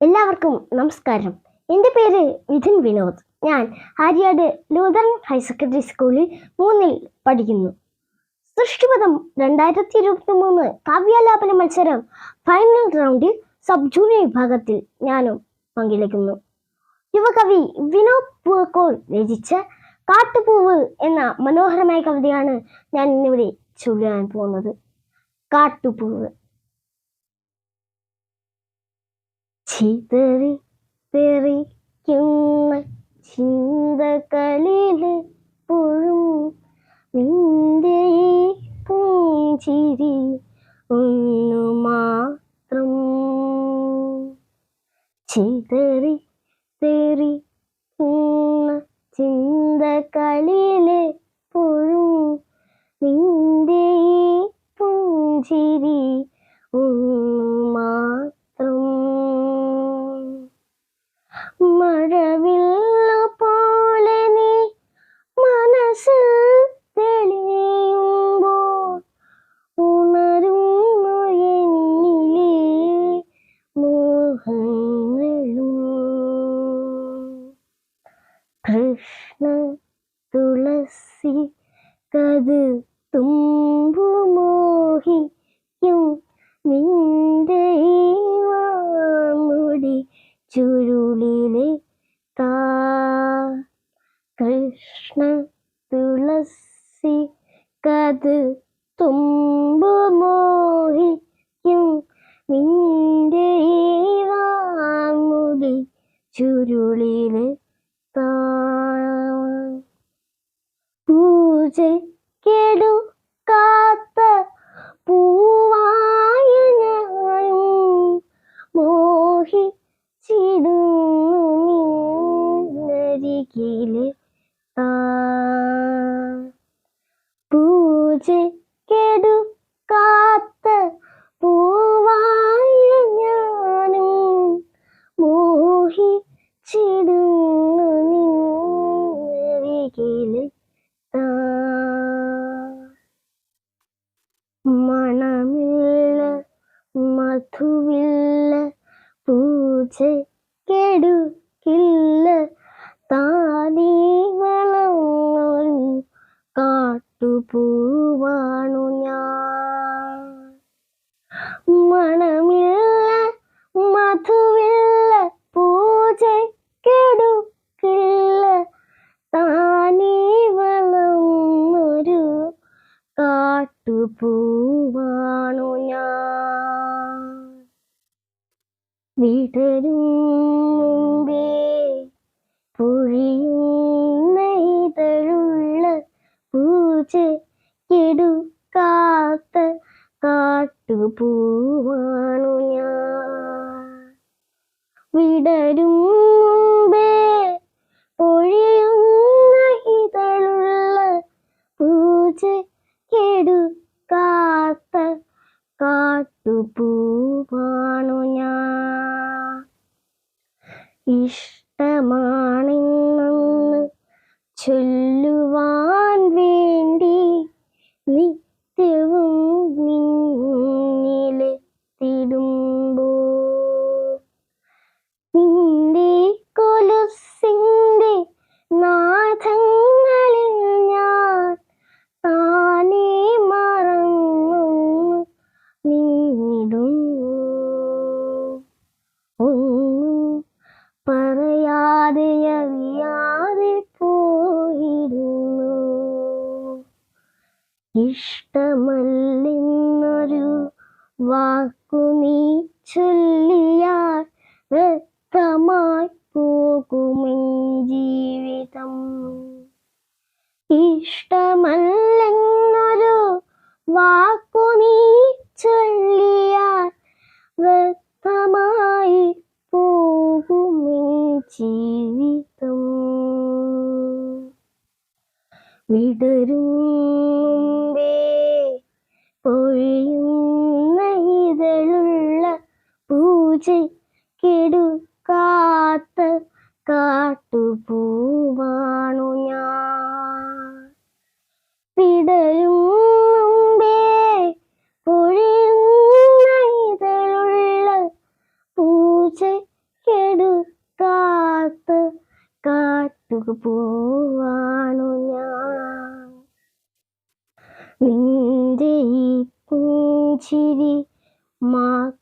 എല്ലാവർക്കും നമസ്കാരം. എന്റെ പേര് വിധിൻ വിനോദ്. ഞാൻ ആര്യാട് ലൂതറൻ ഹയർ സെക്കൻഡറി സ്കൂളിൽ മൂന്നിൽ പഠിക്കുന്നു. സൃഷ്ടിപഥം രണ്ടായിരത്തി ഇരുപത്തി മൂന്ന് കാവ്യാലാപന മത്സരം ഫൈനൽ റൗണ്ടിൽ സബ് ജൂനിയർ വിഭാഗത്തിൽ ഞാനും പങ്കെടുക്കുന്നു. യുവകവി വിനോദ് പൂവക്കോൾ രചിച്ച കാട്ടുപൂവ് എന്ന മനോഹരമായ കവിതയാണ് ഞാൻ ഇന്നിവിടെ ചൊല്ലാൻ പോകുന്നത്. കാട്ടുപൂവ്. ചിതറി തെറിക്കുന്ന ചിന്തകളിൽ പൊഴും നിന്റെ പൂഞ്ചിരി ഒന്നു മാത്രം. ചിതറി തെറിക്കുന്ന ചിന്തകളിൽ പൊഴും നിന്റെ പുഞ്ചിരി കൃഷ്ണ തുളസി കത് തുമ്പു മോഹിക്കും നിന്റെ ഈ വാമുടി ചുരുളിലെ കൃഷ്ണ തുളസി കത് തുമ്പു മോഹിക്കും നിന്റെ ഈ വാമുടി ചുരുളിലെ പൂജക്കെടുക്കാത്ത പൂവായ മോഹി മോഹിച്ചിടുന്നു പൂജക്കെടുക്കില്ല താനീ വളർന്നൊരു കാട്ടുപൂവാണു വിടരും മുമ്പേ പൊഴിയുന്ന ഇതഴുള്ള പൂജക്കെടുക്കാത്ത കാട്ടുപൂവാണു ഞാൻ. വിടരും ഇഷ്ടമാണെന്നൊന്ന് ചൊല്ലുവാൻ അറിയാതെ പോയിരുന്നു. ഇഷ്ടമല്ലെന്നൊരു വാക്കു നീ ചൊല്ലിയാൽ വ്യക്തമായി പോകുമേ ജീവിതം. ഇഷ്ടമല്ലെന്നൊരു വാക്കു വിടരുമ്പേ പൊഴിയുന്ന ഇതളുള്ള പൂജക്കെടുക്കാത്ത കാട്ടുപൂവാണു ഞാൻ. വിടരും മുമ്പേ പുഞ്ചിരി മാത്രം